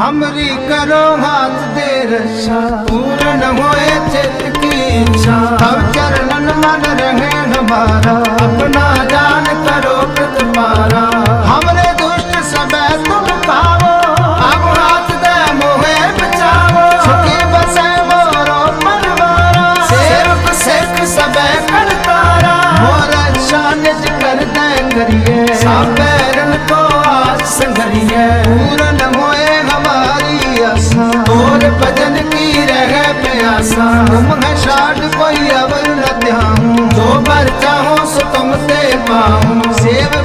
हमरी करो हाथ दे रक्षा पूर्ण होए चित की इच्छा तब चरणन मन रहे हमारा अपना जान करो प्रतिपारा हमरे दुष्ट सबे तुम पावो अब हाथ दे मोहे बचावो सुखी बसे मोरो परवारा सेवक सिख सबे करतारा मोर अच्छा निज कर दे करिए साबैरन को आज संगरिए पूर्ण होए हमारी आशा और भजन की रह प्यासा तुम है शाद कोई अवर न ध्याऊं जो बर चाहो सो तुम ते पाऊं सेवक